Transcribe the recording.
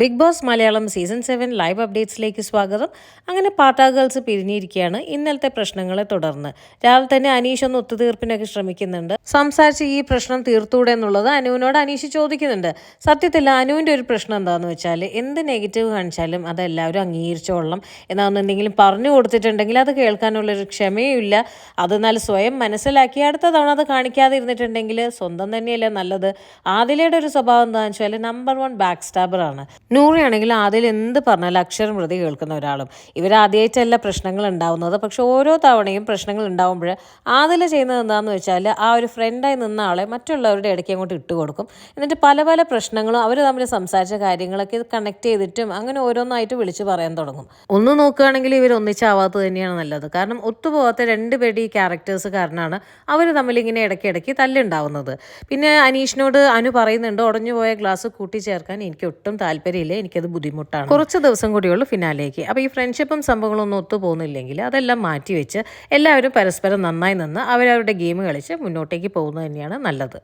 Bigg Boss Malayalam season seven live അപ്ഡേറ്റ്സിലേക്ക് സ്വാഗതം. അങ്ങനെ പാട്ടാ ഗേൾസ് പിരിഞ്ഞിരിക്കുകയാണ് ഇന്നലത്തെ പ്രശ്നങ്ങളെ തുടർന്ന്. രാവിലെ തന്നെ അനീഷ് ഒന്ന് ഒത്തുതീർപ്പിനൊക്കെ ശ്രമിക്കുന്നുണ്ട്. സംസാരിച്ച് ഈ പ്രശ്നം തീർത്തൂടെ എന്നുള്ളത് അനുവിനോട് അനീഷ് ചോദിക്കുന്നുണ്ട്. സത്യത്തിൽ അനുവിന്റെ ഒരു പ്രശ്നം എന്താണെന്ന് വെച്ചാൽ എന്ത് നെഗറ്റീവ് കാണിച്ചാലും അതെല്ലാവരും അംഗീകരിച്ചോളണം. എന്നാണെന്നുണ്ടെങ്കിലും പറഞ്ഞു കൊടുത്തിട്ടുണ്ടെങ്കിൽ അത് കേൾക്കാനുള്ളൊരു ക്ഷമയുമില്ല. അത് എന്നാൽ സ്വയം മനസ്സിലാക്കി അടുത്ത തവണ അത് കാണിക്കാതെ ഇരുന്നിട്ടുണ്ടെങ്കിൽ സ്വന്തം തന്നെയല്ലേ നല്ലത്. ആദിലയുടെ ഒരു സ്വഭാവം എന്താണെന്ന് വെച്ചാൽ നമ്പർ വൺ ബാക്ക് സ്റ്റാബറാണ് നൂറയാണെങ്കിൽ ആദ്യം എന്ത് പറഞ്ഞാലും അക്ഷരം പ്രതി കേൾക്കുന്ന ഒരാളും. ഇവർ ആദ്യമായിട്ടല്ല പ്രശ്നങ്ങൾ ഉണ്ടാവുന്നത്. പക്ഷെ ഓരോ തവണയും പ്രശ്നങ്ങൾ ഉണ്ടാവുമ്പോൾ ആദ്യം ചെയ്യുന്നത് എന്താണെന്ന് വെച്ചാൽ ആ ഒരു ഫ്രണ്ടായി നിന്ന ആളെ മറ്റുള്ളവരുടെ ഇടയ്ക്ക് അങ്ങോട്ട് ഇട്ട് കൊടുക്കും. എന്നിട്ട് പല പല പ്രശ്നങ്ങളും അവർ തമ്മിൽ സംസാരിച്ച കാര്യങ്ങളൊക്കെ കണക്ട് ചെയ്തിട്ടും അങ്ങനെ ഓരോന്നായിട്ട് വിളിച്ച് പറയാൻ തുടങ്ങും. ഒന്ന് നോക്കുകയാണെങ്കിൽ ഇവർ ഒന്നിച്ചാവാത്തത് തന്നെയാണ് നല്ലത്. കാരണം ഒത്തുപോകാത്ത രണ്ട് പേരുടെ ഈ ക്യാരക്ടേഴ്സ് കാരണമാണ് അവർ തമ്മിൽ ഇങ്ങനെ ഇടയ്ക്കിടയ്ക്ക് തല്ലുണ്ടാവുന്നത്. പിന്നെ അനീഷിനോട് അനു പറയുന്നുണ്ട് ഉടഞ്ഞു പോയ ഗ്ലാസ് കൂട്ടിച്ചേർക്കാൻ എനിക്ക് ഒട്ടും താല്പര്യമില്ല എനിക്കത് ബുദ്ധിമുട്ടാണ്. കുറച്ച് ദിവസം കൂടിയുള്ളൂ ഫിനാലേക്ക്. അപ്പോൾ ഈ ഫ്രണ്ട്ഷിപ്പും സംഭവങ്ങളൊന്നും ഒത്തു പോകുന്നില്ലെങ്കിൽ അതെല്ലാം മാറ്റി വെച്ച് എല്ലാവരും പരസ്പരം നന്നായി നിന്ന് അവരവരുടെ ഗെയിം കളിച്ച് മുന്നോട്ടേക്ക് പോകുന്നത് തന്നെയാണ് നല്ലത്.